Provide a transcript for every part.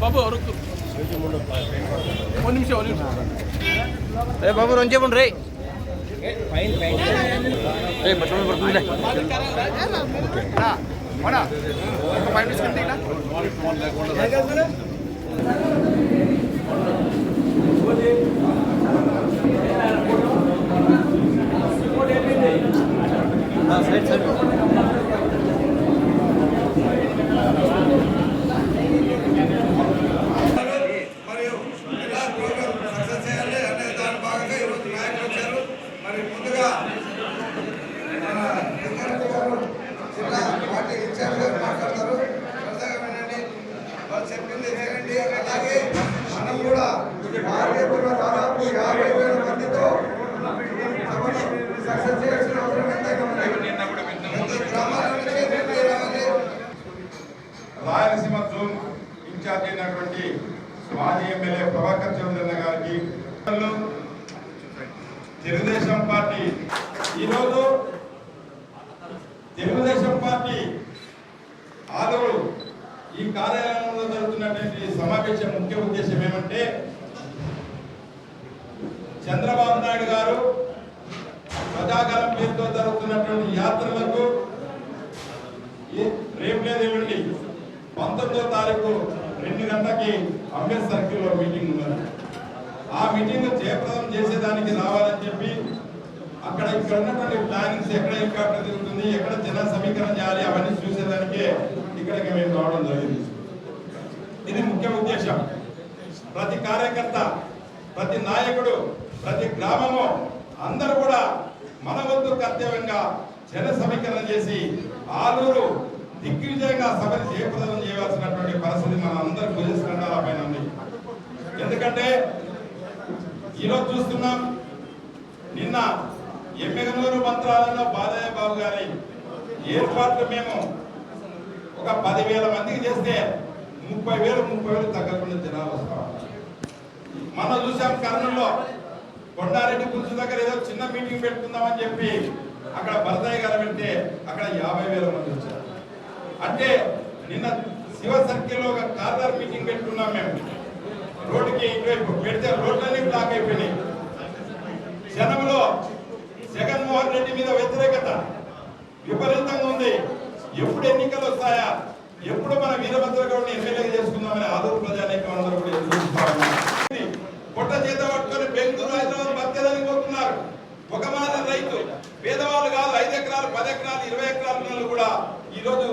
బాబు అరుకు ఒక నిమిషం ఒక నిమిషం రే బాబు రెండు చెప్పండి రే రే పట్టుకుని పడుతుందిలే ఫైవ్ మినిట్స్ కంటే మరియు మరి ముందుగా మన వెంకయ్య గారు జిల్లా పార్టీ ఇన్ఛార్జ్ గారు మాట్లాడతారు శ్రద్ధగా వినండి వాళ్ళు చెప్పింది చేయండి అలాగే మనం కూడా భారతీయ దాదాపు యాభై వేల మందితో సభను సక్సెస్ చేయాల్సిన అవసరం ఎంతైనా ఉంది ప్రతి గ్రామాల నుంచి ముందుకు రావాలి రాయలసీమ జోన్ ఇన్ఛార్జ్ అయినటువంటి మాజీ ఎమ్మెల్యే ప్రభాకర్ చౌదరి గారికి తెలుగుదేశం పార్టీ. ఈరోజు తెలుగుదేశం పార్టీ ఆదరు ఈ కార్యాలయంలో జరుగుతున్నటువంటి సమావేశం ముఖ్య ఉద్దేశం ఏమంటే చంద్రబాబు నాయుడు గారు ప్రజాకాలం పేరుతో జరుగుతున్నటువంటి యాత్రలకు రేపు లేదు పంతొమ్మిదో తారీఖు రెండు గంటలకి అంబేద్ సర్కిల్లో మీటింగ్ ఉన్నది. ఆ మీటింగ్ జయప్రదం చేసేదానికి రావాలని చెప్పి అక్కడ ఇక్కడ ఉన్నటువంటి ప్లానింగ్స్ ఎక్కడ ఇంకా తిరుగుతుంది ఎక్కడ జన సమీకరణ చేయాలి అవన్నీ చూసేదానికే ఇక్కడికి మేము రావడం జరిగింది. ఇది ముఖ్య ఉద్దేశం. ప్రతి కార్యకర్త ప్రతి నాయకుడు ప్రతి గ్రామము అందరూ కూడా మన వద్దు కర్తవ్యంగా జన సమీకరణ చేసి ఆలూరు దిగ్విజయంగా సభను జయప్రదం చేయవలసినటువంటి పరిస్థితి మన అందరి భుజస్కంధాల పైన ఉంది. ఎందుకంటే ఈరోజు చూస్తున్నాం నిన్న ఎమ్మెగనూరు మంత్రాలలో బాలయ్య బాబు గారి ఏర్పాట్లు మేము ఒక పదివేల మందికి చేస్తే ముప్పై వేలు ముప్పై వేలు తగ్గకుండా జనాలు వస్తారు. మనం చూసాం కర్నూలులో కొండారెడ్డి పులుసు దగ్గర ఏదో చిన్న మీటింగ్ పెట్టుకుందామని చెప్పి అక్కడ భరతయ్య గారు పెడితే అక్కడ యాభై వేల మంది వచ్చారు. అంటే నిన్న శివ సర్కిల్లో ఒక కార్నర్ మీటింగ్ పెట్టుకున్నాం మేము. రోడ్డుకి ఇటువైపు పెడితే రోడ్లన్నీ బ్లాక్ అయిపోయినాయి. జనంలో జగన్మోహన్ రెడ్డి మీద వ్యతిరేకత విపరీతంగా ఉంది. ఎప్పుడు ఎన్నికలు వస్తాయా? ఎప్పుడు మన వీరభద్రగౌడిని ఎమ్మెల్యేగా చేసుకుందామని ఆదూరు ప్రజానీకం అందరూ కూడా ఎదురు చూస్తా ఉన్నారు. పొట్ట చేత పట్టుకొని బెంగళూరు హైదరాబాద్ బతకడానికి పోతున్నారు ఒక మాదిరి రైతు పేదవాళ్ళు కాదు ఐదు ఎకరాలు పది ఎకరాలు ఇరవై ఎకరాల పిల్లలు కూడా ఈ రోజు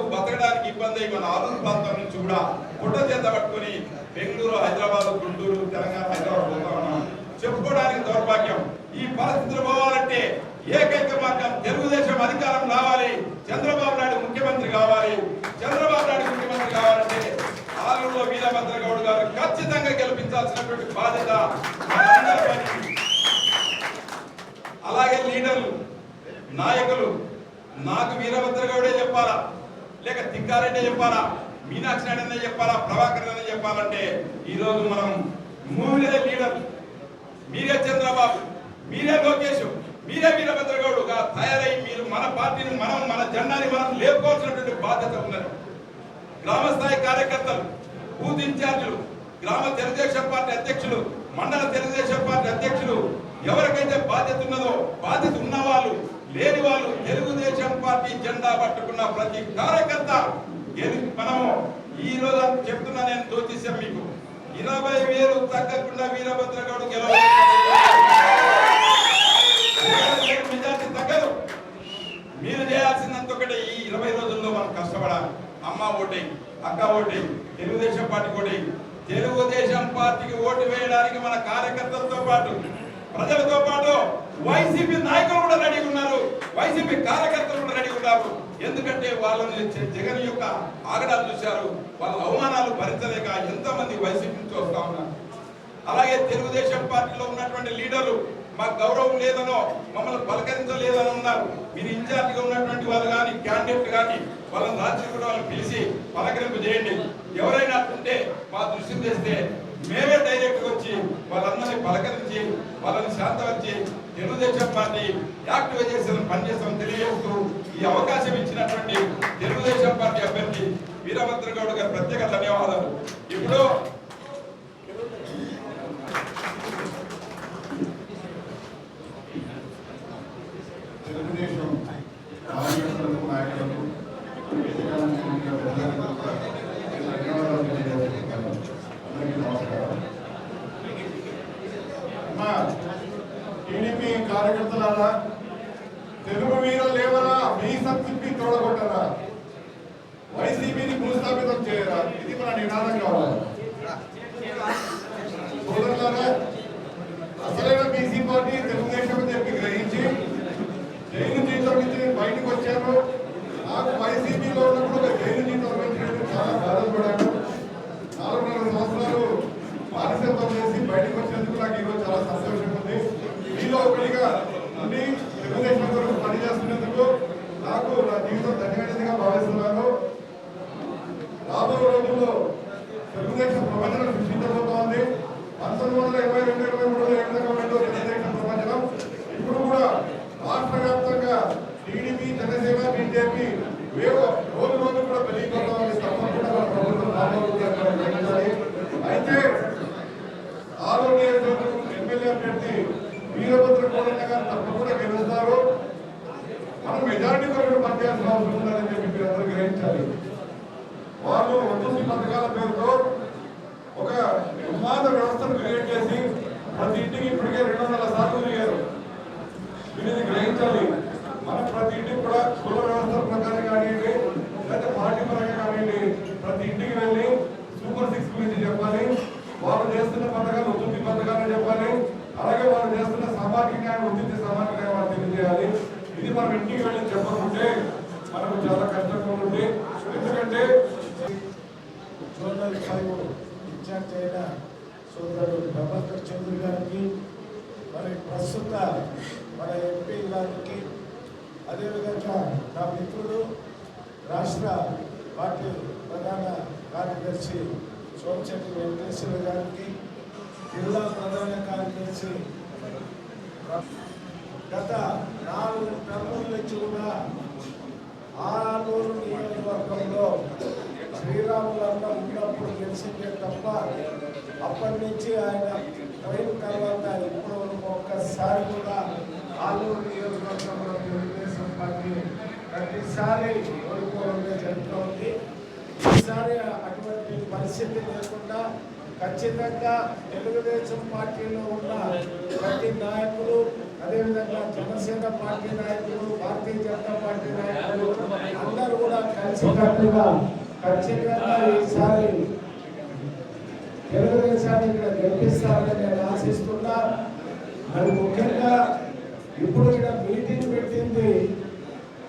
బతకడానికి మన ఆలూరు ప్రాంతం నుంచి కూడా పొట్ట చేత పట్టుకొని బెంగళూరు హైదరాబాద్ గుంటూరు తెలంగాణ హైదరాబాద్ పోతా ఉన్నాం. చెప్పుకోవడానికి దౌర్భాగ్యం. ఈ పరిస్థితులు పోవాలంటే ఏకైక మార్గం తెలుగుదేశం అధికారం రావాలి. చంద్రబాబు నాయుడు ముఖ్యమంత్రి కావాలి. చంద్రబాబు నాయుడు ముఖ్యమంత్రి కావాలంటే ఆలూరులో వీరభద్ర గౌడ్ గారు ఖచ్చితంగా గెలిపించాల్సినటువంటి బాధ్యత అలాగే లీడర్లు నాయకులు నాకు వీరభద్ర గౌడే చెప్పాలా? లేక తిక్కారెడ్డి చెప్పాలా? మీనాక్షి నాయుడు అనే చెప్పాలా? ప్రభాకర్ అనే చెప్పాలంటే ఈ రోజు మనం మూవీలే లీడర్ మీరే చంద్రబాబు మీరే లోకేష్ మీరే వీరభద్ర గౌడుగా తయారై మీరు మన పార్టీని మనం మన జెండాని మనం లేపుకోవాల్సినటువంటి బాధ్యత ఉన్నది. గ్రామ స్థాయి కార్యకర్తలు బూత్ ఇన్ఛార్జీలు గ్రామ తెలుగుదేశం పార్టీ అధ్యక్షులు మండల తెలుగుదేశం పార్టీ అధ్యక్షులు ఎవరికైతే బాధ్యత ఉన్నదో బాధ్యత ఉన్న వాళ్ళు లేని వాళ్ళు తెలుగుదేశం పార్టీ జెండా పట్టుకున్న ప్రతి కార్యకర్త మనము ఈ రోజు చెప్తున్నా నేను జ్యోతిష్యం మీకు. ఇరవై వేలు తగ్గకుండా వీరభద్రగౌడు మెజార్టీ తగ్గదు. మీరు చేయాల్సినంత ఒకటి ఈ ఇరవై రోజుల్లో మనం కష్టపడాలి. అమ్మ ఓటింగ్ అక్క voting Telugudesam party voting Telugudesam పార్టీకి ఓటు వేయడానికి మన కార్యకర్తలతో పాటు ప్రజలతో పాటు వైసీపీ నాయకులు కూడా రెడీ ఉన్నారు. వైసీపీ కార్యకర్తలు కూడా రెడీ ఉన్నారు. ఎందుకంటే వాళ్ళని జగన్ యొక్క ఆగడాలు చూశారు. వాళ్ళ అవమానాలు భరించలేక ఎంతో మంది చూస్తా ఉన్నారు. అలాగే తెలుగుదేశం పార్టీలో ఉన్నటువంటి లీడర్లు మాకు గౌరవం లేదనో మమ్మల్ని పలకరించలేదని ఉన్నారు మీరు ఇన్ఛార్జిగా ఉన్నటువంటి వాళ్ళు కానీ క్యాండిడేట్ కానీ వాళ్ళని రాజకీయ వాళ్ళని పిలిచి పలకరింపు చేయండి. ఎవరైనా ఉంటే మా దృశ్యం తెస్తే మేమే డైరెక్ట్ వచ్చి వాళ్ళందరినీ పలకరించి వాళ్ళని శాంతపరిచి తెలుగుదేశం పార్టీ యాక్టివైజేషన్ పనిచేస్తామని తెలియజేస్తూ ఈ అవకాశం ఇచ్చినటువంటి తెలుగుదేశం పార్టీ అభ్యర్థి వీరభద్ర గౌడ్ గారి ప్రత్యేక ధన్యవాదాలు ఇప్పుడు తెలుగుదేశం కార్యకర్తలకు నాయకులకు వేదికలంకరించిన ప్రజలకు కూడా ధన్యవాదాలు తెలియజేస్తున్నాను. అందరికీ నమస్కారం అమ్మా, టీడీపీ కార్యకర్తలారా తెలుగు మీద లేవరా? మీ సంతృప్తి తోడగొట్టరా? వైసీపీని భూస్థాపితం చేయరా? ఇది మన నినాదం కావాలి. సోదరులారా అసలైన బీసీ పార్టీ తెలుగుదేశం చెప్పి గ్రహించి జైలు జీతం నుంచి బయటకు వచ్చాను నాకు వైసీపీలో ఉన్నప్పుడు జైలు జీతం పెట్టినట్టు చాలా బాధపడాను నాలుగున్నర సంవత్సరాలు బానిసత్వం చేసి బయటకు వచ్చినందుకు నాకు ఈరోజు చాలా సంతోషంగా ఉంది మీలో ఒకటిగా ఉండి తెలుగుదేశం కొరకు పనిచేస్తున్నందుకు నాకు నా జీవితం ధన్యమైనదిగా భావిస్తున్నాను రాబో రోజుల్లో తెలుగుదేశం ప్రపంచం సృష్టించబోతోంది పంతొమ్మిది వందల ఇరవై రెండు ఇరవై మూడులో ఏ విధంగా ఉందో తెలుగుదేశం ప్రపంచం ఇప్పుడు కూడా రాష్ట్ర వ్యాప్తంగా టీడీపీ జనసేన మేము రోజు రోజు కూడా పెరిగిపోతా తప్పకుండా ప్రభుత్వం రాబోతుంది అయితే ఆరో నియోజకవర్గం ఎమ్మెల్యే అభ్యర్థి వీరభద్ర కోరన్న గారు తప్పకుండా గెలుస్తారు. మనం మెజారిటీ కొరకు పనిచేయాల్సిన అవసరం ఉందని చెప్పి గ్రహించాలి. వాళ్ళు వసతి పథకాల పేరుతో ఒక ఉన్మాద వ్యవస్థను క్రియేట్ చేసి ప్రతి ఇంటికి ఇప్పటికే రెండు వందల సార్లు తిరిగారు మీరు ఇది గ్రహించాలి మన ప్రతి ఇంటికి కూడా కుల వ్యవస్థ ప్రకారం కానివ్వండి లేకపోతే పార్టీ పరంగా కానివ్వండి ప్రతి ఇంటికి వెళ్ళి సూపర్ సిక్స్ గురించి చెప్పాలి వాళ్ళు చేస్తున్న పథకాలు ఉచిత పథకాలు చెప్పాలి అలాగే వాళ్ళు చేస్తున్న సామాజిక న్యాయం ఉచిత సామాజిక న్యాయం ఇది మనం ఇంటికి వెళ్ళి చెప్పకుంటే మనకు చాలా కష్టంగా ఉంటుంది ఎందుకంటే జోనల్ ఫైవ్ ఇన్ఛార్జ్ అయిన సోదరుడు ప్రభాకర్ చౌదరి గారికి మరి ప్రస్తుత మన ఎంపీ గారికి అదేవిధంగా నా మిత్రుడు రాష్ట్ర పార్టీ ప్రధాన కార్యదర్శి సోమశెట్టి వెంకటేశ్వర గారికి జిల్లా ప్రధాన కార్యదర్శి గత నాలుగు టర్ముల నుంచి కూడా ఆలూరు నియోజకవర్గంలో శ్రీరాములన్న ఉన్నప్పుడు గెలిచిందే తప్ప అప్పటి నుంచి ఆయన పోయిన తర్వాత ఇప్పుడు వరకు ఒక్కసారి కూడా ఆలూరు నియోజకవర్గంలో తెలుగుదేశం పార్టీ ప్రతిసారి ఓడిపోవడమే జరుగుతోంది. ఈసారి అటువంటి పరిస్థితి లేకుండా ఖచ్చితంగా తెలుగుదేశం పార్టీలో ఉన్న ప్రతి నాయకులు అదేవిధంగా జనసేన పార్టీ నాయకులు భారతీయ జనతా పార్టీ నాయకులు అందరూ కూడా కలిసికట్టుగా ఖచ్చితంగా ఈసారి తెలుగుదేశాన్ని ఇక్కడ గెలిపిస్తారని నేను ఆశిస్తున్నా. మరి ముఖ్యంగా ఇప్పుడు ఇక్కడ మీటింగ్ పెట్టింది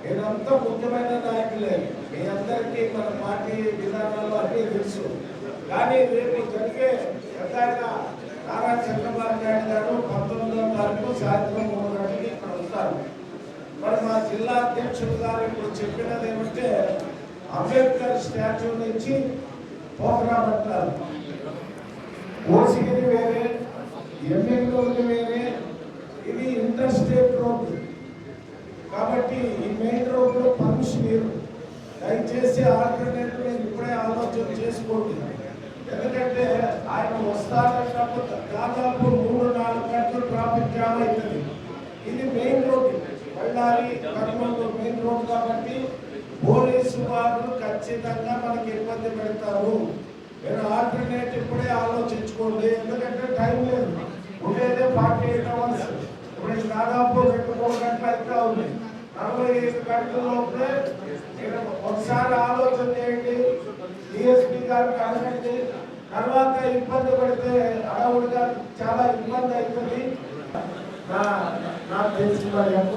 ఇదంతా ముఖ్యమైన నాయకులే. మీ అందరికీ మన పార్టీ విధానాలు అన్నీ తెలుసు. కానీ రేపు జరిగే పెద్దాయన నారా చంద్రబాబు నాయుడు గారు పంతొమ్మిదో తారీఖు సాయంత్రం ఇక్కడ మరి మా జిల్లా అధ్యక్షులు గారు ఇప్పుడు చెప్పినది ఏమంటే అంబేద్కర్ స్టాచ్యూ నుంచి ప్రోగ్రామ్ అంటారు. ఓసిగిరి వేరే ఎమ్మెల్యేలు వేరే ఇది ఇంటర్ స్టేట్ రోడ్ కాబట్టి ఈ మెయిన్ రోడ్లో పర్మిషన్ ఇవ్వరు దయచేసి ఆల్టర్నేటివ్ నేను ఇప్పుడే ఆలోచన చేసుకోండి. ఎందుకంటే ఆయన వస్తానన్నప్పుడు దాదాపు మూడు నాలుగు గంటలు ట్రాఫిక్ జామ్ అవుతుంది. ఇది బళ్ళారి కర్నూలు మెయిన్ రోడ్ కాబట్టి పోలీసు వారు ఖచ్చితంగా మనకి ఇబ్బంది పెడతారు. మీరు ఆల్టర్నేట్ ఇప్పుడే ఆలోచించుకోండి. ఎందుకంటే టైం లేదు. ఉండేదే ఫార్టీ ఎయిట్ అవర్స్. ఇప్పుడు దాదాపు రెండు మూడు గంటలు అయితే ఉంది నలభై ఐదు గంటల లోపలే ఒకసారి ఆలోచన చేయండి. డిఎస్పీ గారికి అడగండి. తర్వాత ఇబ్బంది పడితే అడవుడిగా చాలా ఇబ్బంది అవుతుంది నాకు తెలిసి మరి ఎంత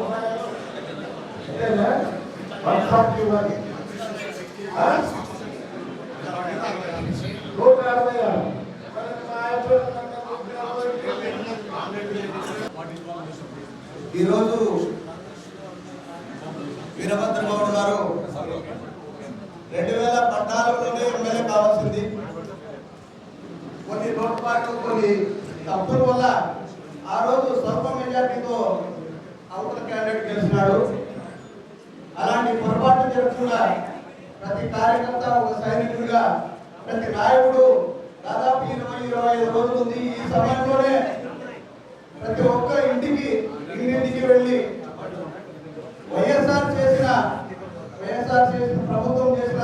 ఈరోజు వీరభద్ర గౌడ్ గారు రెండు వేల పద్నాలుగులోనే ఎమ్మెల్యే కావాల్సింది. కొన్ని లోటుపాట్లు కొన్ని తప్పుల వల్ల ఆ రోజు స్వల్ప మెజార్టీతో అవతల క్యాండిడేట్ గెలిచినాడు. అలాంటి పొరపాటు జరగకుండా ప్రతి కార్యకర్త ఒక సైనికుడిగా ప్రతి నాయకుడు దాదాపు ఇరవై ఇరవై ఐదు రోజులు ఉంది ఈ సమయంలోనే ప్రతి ఒక్క ఇంటికి ఇంటింటికి వెళ్ళి వైఎస్ఆర్ చేసిన వైఎస్ఆర్ చేసిన ప్రభుత్వం చేసిన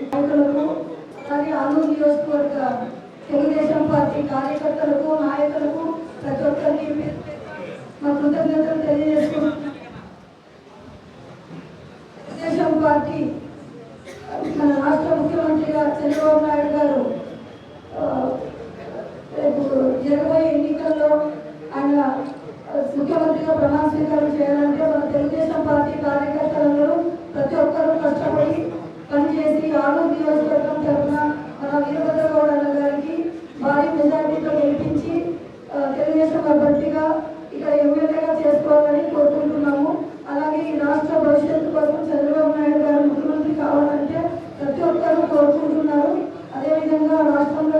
నాయకులకు మరియు అల్లూరు నియోజకవర్గ తెలుగుదేశం పార్టీ కార్యకర్తలకు నాయకులకు ప్రతి ఒక్కరికి మా కృతజ్ఞతలు తెలియజేసుకుంటున్నాం తెలుగుదేశం పార్టీ మన రాష్ట్ర ముఖ్యమంత్రి గారు చంద్రబాబు నాయుడు గారు రేపు జరగబోయే ఎన్నికల్లో ఆయన ముఖ్యమంత్రిగా ప్రమాణ స్వీకారం చేయాలంటే మన తెలుగుదేశం పార్టీ వాడు వస్తుందో